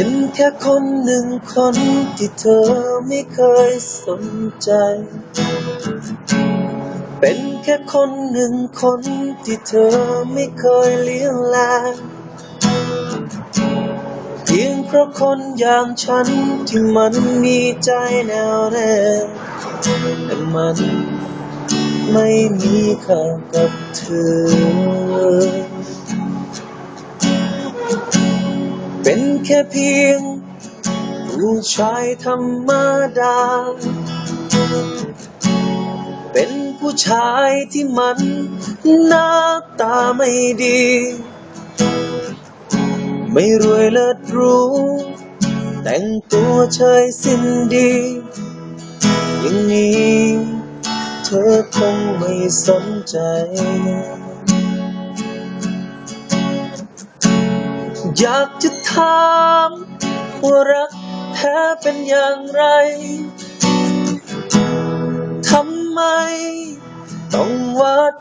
เป็นแค่คนหนึ่งคนที่เธอไม่เคยสนใจ เป็นแค่คนหนึ่งคนที่เธอไม่เคยเลี้ยงแลเพียงเพราะคนอย่างฉันที่มันมีใจแน่วแน่แต่มันไม่มีค่ากับเธอ เป็นแค่เพียง ผู้ชายธรรมดา เป็นผู้ชายที่มันหน้าตาไม่ดี ไม่รวยเลิศรู้ แต่งตัวเฉยสิ้นดี อย่างนี้ เธอคงไม่สนใจ อยากจะถามว่ารักแท้เป็นอย่างไร ทำไม ต้องวัด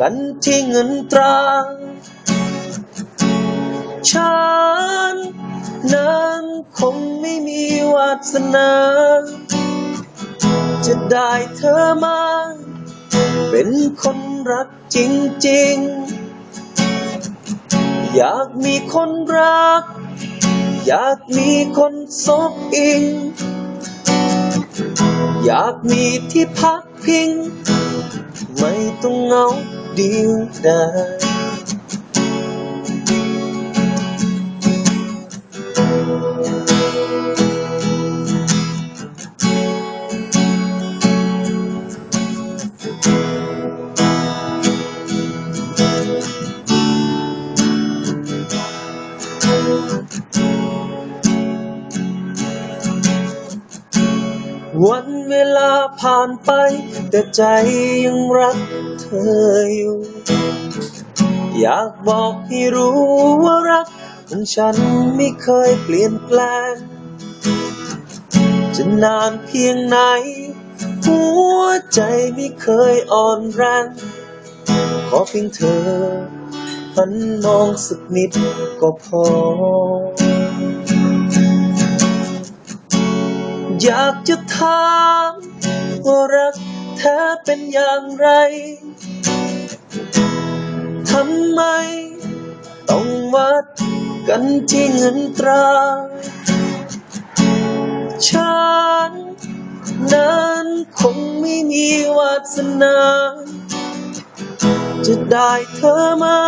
กันที่เงินตรา ฉันนั้นคงไม่มีวาสนา จะได้เธอมา เป็นคนรักจริง ๆ อยากมีคนรัก อยากมีคนซบอิง อยากมีที่พักพิง ไม่ต้องเหงาเดียวดาย วันเวลาผ่านไป แต่ใจยังรักเธออยู่ อยากบอกให้รู้ว่ารักของฉันไม่เคยเปลี่ยนแปลง จะนานเพียงไหน หัวใจไม่เคยอ่อนแรง ขอเพียงเธอหันมองสักนิดก็พอ อยากจะถามว่ารักแท้เป็นอย่างไร ทำไม ต้องวัดกันที่เงินตรา ฉันนั้นคงไม่มีวาสนา จะได้เธอมา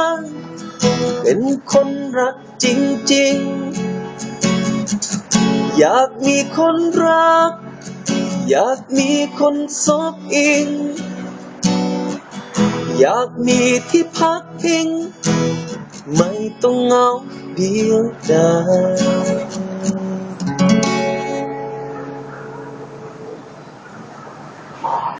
เป็นคนรักจริงๆ อยากมีคนรัก อยากมีคนซบอิง อยากมีที่พักพิง ไม่ต้องเงาเดียวดาย